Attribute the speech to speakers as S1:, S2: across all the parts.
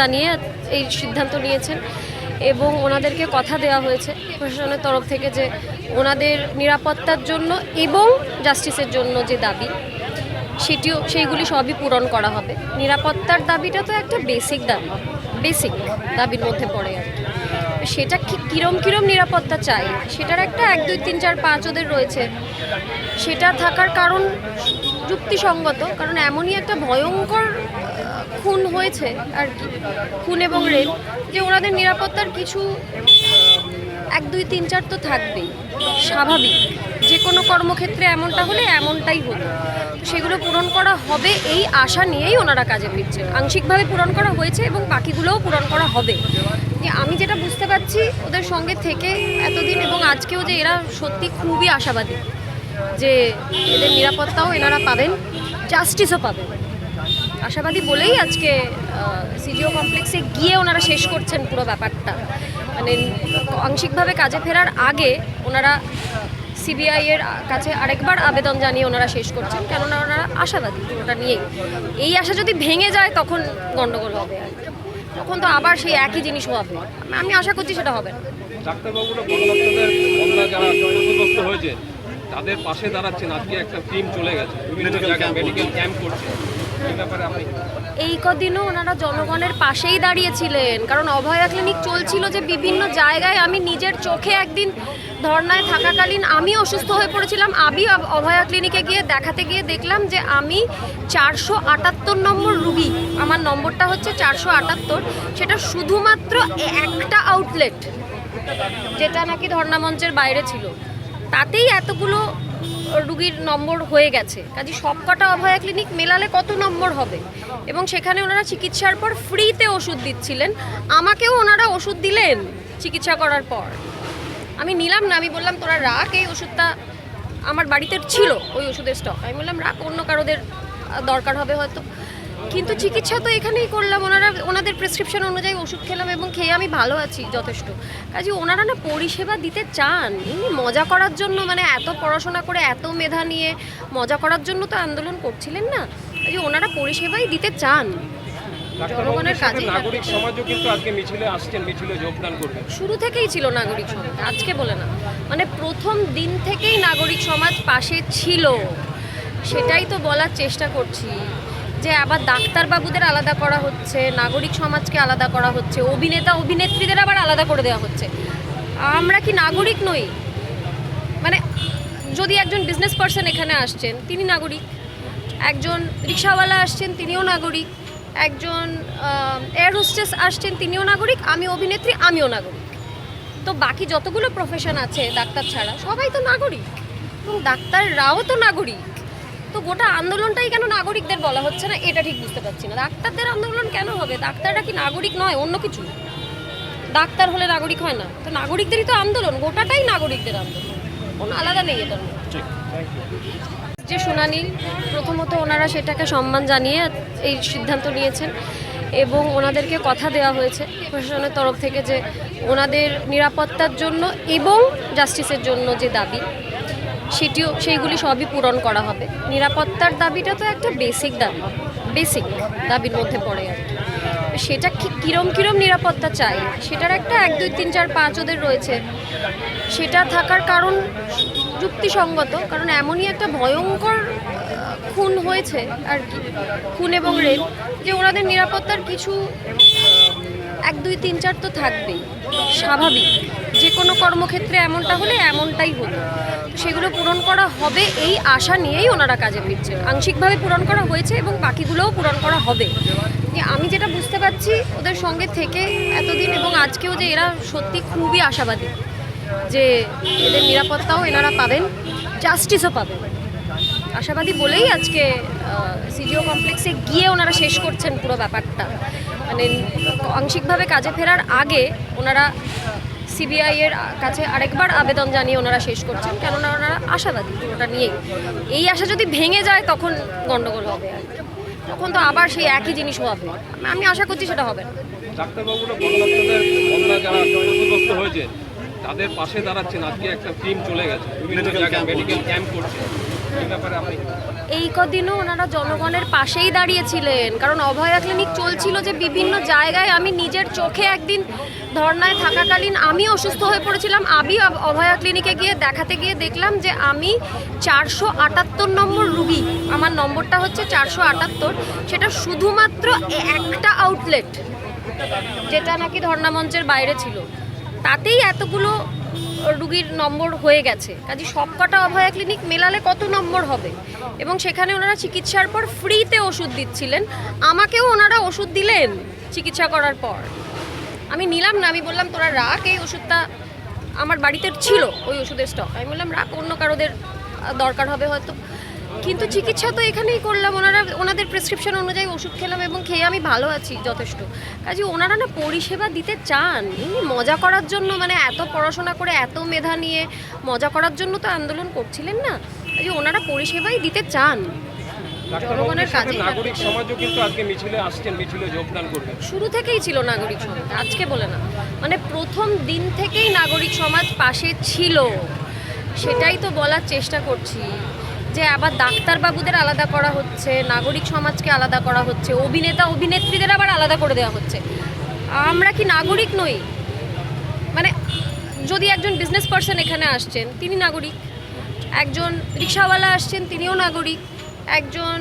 S1: জানিয়ে এই সিদ্ধান্ত নিয়েছেন এবং ওনাদেরকে কথা দেওয়া হয়েছে প্রশাসনের তরফ থেকে যে ওনাদের নিরাপত্তার জন্য এবং জাস্টিসের জন্য যে দাবি, সেটিও সেইগুলি সবই পূরণ করা হবে। নিরাপত্তার দাবিটা তো একটা বেসিক দাবি বেসিক দাবির মধ্যে পড়ে আর কি। সেটা কিরম কিরম নিরাপত্তা চাই? সেটার একটা এক, দুই, তিন, চার, পাঁচ ওদের রয়েছে। সেটা থাকার কারণ যুক্তিসঙ্গত, কারণ এমনই একটা ভয়ঙ্কর খুন হয়েছে আর কি। খুন এবং রেল যে ওনাদের নিরাপত্তার কিছু, এক, দুই, তিন, চার তো থাকবেই, স্বাভাবিক। কোনো কর্মক্ষেত্রে এমনটা হলে এমনটাই হতো। সেগুলো পূরণ করা হবে এই আশা নিয়েই ওনারা কাজে ফিরছেন আংশিকভাবে পূরণ করা হয়েছে এবং বাকিগুলোও পূরণ করা হবে। আমি যেটা বুঝতে পারছি, ওদের সঙ্গে থেকে এতদিন এবং আজকেও যে এরা সত্যি খুবই আশাবাদী যে এদের নিরাপত্তাও এনারা পাবেন, জাস্টিসও পাবেন। আশাবাদী বলেই আজকে সিজিও কমপ্লেক্সে গিয়ে ওনারা শেষ করছেন পুরো ব্যাপারটা। মানে আংশিকভাবে কাজে ফেরার আগে ওনারা সিবিআই এর কাছে আরেকবার আবেদন জানিয়ে ওনারা শেষ করছেন। কেননা ওনারা আশাবাদী ওটা নিয়েই। এই আশা যদি ভেঙে যায় তখন গন্ডগোল হবে। আর তখন তো আবার সেই একই জিনিস হবে। আমি আশা করছি সেটা হবে না।
S2: ডাক্তারবাবুরা যারা ক্ষতিগ্রস্ত হয়েছে তাদের পাশে দাঁড়াচ্ছেন। আজকে একটা টিম চলে গেছে। বিভিন্ন জায়গায় মেডিকেল ক্যাম্প করছে। এই ব্যাপারে আপনি
S1: এই কদিনও ওনারা জনগণের পাশেই দাঁড়িয়েছিলেন। কারণ অভয়া ক্লিনিক চলছিল যে বিভিন্ন জায়গায় আমি নিজের চোখে একদিন ধর্নায় থাকাকালীন আমি অসুস্থ হয়ে পড়েছিলাম। আমি অভয়া ক্লিনিকে গিয়ে দেখাতে গিয়ে দেখলাম যে আমি চারশো আটাত্তর নম্বর রুগী। আমার নম্বরটা হচ্ছে চারশো আটাত্তর। সেটা শুধুমাত্র একটা আউটলেট যেটা নাকি ধর্না মঞ্চের বাইরে ছিল। তাতেই এতগুলো রুগীর নম্বর হয়ে গেছে। কাজে সবকটা অভয়া ক্লিনিক মেলালে কত নম্বর হবে? এবং সেখানে ওনারা চিকিৎসার পর ফ্রিতে ওষুধ দিচ্ছিলেন। আমাকেও ওনারা ওষুধ দিলেন চিকিৎসা করার পর। আমি নিলাম না, আমি বললাম, তোরা রাখ, এই ওষুধটা আমার বাড়িতে ছিল, ওই ওষুধের স্টক আমি বললাম, রাখ, অন্য কারোদের দরকার হবে হয়তো। কিন্তু চিকিৎসা তো এখানেই করলাম, ওনারা, ওনাদের প্রেসক্রিপশন অনুযায়ী ওষুধ খেলাম এবং খেয়ে আমি ভালো আছি যথেষ্ট। কাজে ওনারা না পরিষেবা দিতে চান। এমনি মজা করার জন্য মানে এত পড়াশোনা করে, এত মেধা নিয়ে মজা করার জন্য তো আন্দোলন করছিলেন না। কাজে ওনারা পরিষেবাই দিতে চান। জনগণের
S2: ডাক্তারবাবুদের নাগরিক সমাজও কিন্তু আজকে মিছিলে আসছেন মিছিলে যোগদান করবেন।
S1: শুরু থেকেই ছিল নাগরিক সমাজ আজকে বলে না। মানে প্রথম দিন থেকেই নাগরিক সমাজ পাশে ছিল। সেটাই তো বলার চেষ্টা করছি। যে আবার ডাক্তারবাবুদের আলাদা করা হচ্ছে নাগরিক সমাজকে আলাদা করা হচ্ছে অভিনেতা অভিনেত্রীদের আবার আলাদা করে দেওয়া হচ্ছে। আমরা কি নাগরিক নই? মানে যদি একজন বিজনেস পার্সন এখানে আসছেন তিনি নাগরিক। একজন রিক্সাওয়ালা আসছেন তিনিও নাগরিক। একজন এয়ার হোস্টেস আসছেন, তিনিও নাগরিক আমি অভিনেত্রী, আমিও নাগরিক। তো বাকি যতগুলো প্রফেশন আছে ডাক্তার ছাড়া, সবাই তো নাগরিক। এবং ডাক্তাররাও তো নাগরিক। তো গোটা আন্দোলনটাই কেন নাগরিকদের বলা হচ্ছে না, এটা ঠিক বুঝতে পারছি না। ডাক্তারদের আন্দোলন কেন হবে? ডাক্তাররা কি নাগরিক নয়, অন্য কিছু? ডাক্তার হলে নাগরিক হয় না। তো নাগরিকদেরই তো আন্দোলন, গোটাটাই নাগরিকদের আন্দোলন। কোনো আলাদা নেই এটার মধ্যে। যে শুনানি, প্রথমত ওনারা সেটাকে সম্মান জানিয়ে এই সিদ্ধান্ত নিয়েছেন এবং ওনাদেরকে কথা দেওয়া হয়েছে প্রশাসনের তরফ থেকে যে ওনাদের নিরাপত্তার জন্য এবং জাস্টিসের জন্য যে দাবি, সেটিও, সেইগুলি সবই পূরণ করা হবে। নিরাপত্তার দাবিটা তো একটা বেসিক দাবি বেসিক দাবির মধ্যে পড়ে আর কি। সেটা কিরম কিরম নিরাপত্তা চাই? সেটার একটা এক, দুই, তিন, চার, পাঁচ ওদের রয়েছে। সেটা থাকার কারণ যুক্তিসঙ্গত, কারণ এমনই একটা ভয়ঙ্কর খুন হয়েছে আর কি। খুন এবং রেপ, যে ওনাদের নিরাপত্তার কিছু এক, দুই, তিন, চার তো থাকবেই। স্বাভাবিক। যে কোনো কর্মক্ষেত্রে এমনটা হলে এমনটাই হতো সেগুলো পূরণ করা হবে এই আশা নিয়েই ওনারা কাজে ফিরছেন। আংশিকভাবে পূরণ করা হয়েছে এবং বাকিগুলোও পূরণ করা হবে। যে আমি যেটা বুঝতে পারছি, ওদের সঙ্গে থেকে এতদিন এবং আজকেও যে এরা সত্যি খুবই আশাবাদী যে এদের নিরাপত্তাও এনারা পাবেন জাস্টিসও পাবেন। আশাবাদী বলেই আজকে সিজিও কমপ্লেক্সে গিয়ে ওনারা শেষ করছেন পুরো ব্যাপারটা। মানে আংশিকভাবে কাজে ফেরার আগে ওনারা সিবিআই এর কাছে আরেকবার আবেদন জানিয়ে ওনারা শেষ করছেন, কেননা ওনারা আশাবাদী ওটা নিয়েই। এই আশা যদি ভেঙে যায়, তখন গণ্ডগোল হবে আর। তখন তো আবার সেই একই জিনিস হবে। আমি আশা করছি সেটা হবে না।
S2: ডাক্তারবাবুরা বনদপ্তরের বন্যা যারা ক্ষতিগ্রস্ত হয়েছে তাদের পাশে দাঁড়াচ্ছেন। আজকে একটা টিম চলে গেছে বিভিন্ন জায়গায় মেডিকেল ক্যাম্প করছে। এই
S1: এই কদিনও ওনারা জনগণের পাশেই দাঁড়িয়েছিলেন। কারণ অভয়া ক্লিনিক চলছিল যে বিভিন্ন জায়গায় আমি নিজের চোখে একদিন ধর্নায় থাকাকালীন আমি অসুস্থ হয়ে পড়েছিলাম। আমি অভয়া ক্লিনিকে গিয়ে দেখাতে গিয়ে দেখলাম যে আমি চারশো আটাত্তর নম্বর রুগী। আমার নম্বরটা হচ্ছে চারশো আটাত্তর। সেটা শুধুমাত্র একটা আউটলেট যেটা নাকি ধর্ণা মঞ্চের বাইরে ছিল। তাতেই এতগুলো রুগীর নম্বর হয়ে গেছে। কাজে সবকটা অভয়া ক্লিনিক মেলালে কত নম্বর হবে? এবং সেখানে ওনারা চিকিৎসার পর ফ্রিতে ওষুধ দিচ্ছিলেন। আমাকেও ওনারা ওষুধ দিলেন চিকিৎসা করার পর। আমি নিলাম না, আমি বললাম, তোরা রাখ, এই ওষুধটা আমার বাড়িতে ছিল, ওই ওষুধের স্টক আমি বললাম, রাখ, অন্য কারোদের দরকার হবে হয়তো। কিন্তু চিকিৎসা তো এখানেই করলাম, ওনারা, ওনাদের প্রেসক্রিপশন অনুযায়ী ওষুধ খেলাম এবং খেয়ে আমি ভালো আছি যথেষ্ট। কাজে ওনারা না পরিষেবা দিতে চান। এমনি মজা করার জন্য মানে এত পড়াশোনা করে, এত মেধা নিয়ে মজা করার জন্য তো আন্দোলন করছিলেন না। কাজে ওনারা পরিষেবাই দিতে চান।
S2: ডাক্তারবাবুদের সাথে নাগরিক সমাজও কিন্তু আজকে মিছিলে আসছেন মিছিলে যোগদান করবেন।
S1: শুরু থেকেই ছিল নাগরিক সমাজ আজকে বলে না। মানে প্রথম দিন থেকেই নাগরিক সমাজ পাশে ছিল। সেটাই তো বলার চেষ্টা করছি। যে আবার ডাক্তারবাবুদের আলাদা করা হচ্ছে নাগরিক সমাজকে আলাদা করা হচ্ছে অভিনেতা অভিনেত্রীদের আবার আলাদা করে দেওয়া হচ্ছে। আমরা কি নাগরিক নই? মানে যদি একজন বিজনেস পার্সন এখানে আসছেন তিনি নাগরিক। একজন রিক্সাওয়ালা আসছেন তিনিও নাগরিক। একজন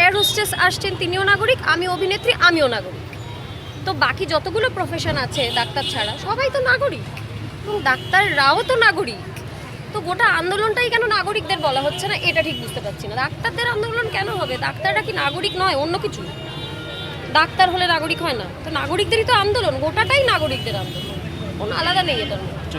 S1: এয়ার হোস্টেস আসছেন তিনিও নাগরিক আমি অভিনেত্রী, আমিও নাগরিক। তো বাকি যতগুলো প্রফেশন আছে ডাক্তার ছাড়া, সবাই তো নাগরিক। এবং ডাক্তাররাও তো নাগরিক। তো গোটা আন্দোলনটাই কেন নাগরিকদের বলা হচ্ছে না, এটা ঠিক বুঝতে পারছি না। ডাক্তারদের আন্দোলন কেন হবে? ডাক্তাররা কি নাগরিক নয়, অন্য কিছু? ডাক্তার হলে নাগরিক হয় না। তো নাগরিকদেরই তো আন্দোলন, গোটাটাই নাগরিকদের আন্দোলন। কোনো আলাদা নেই এটার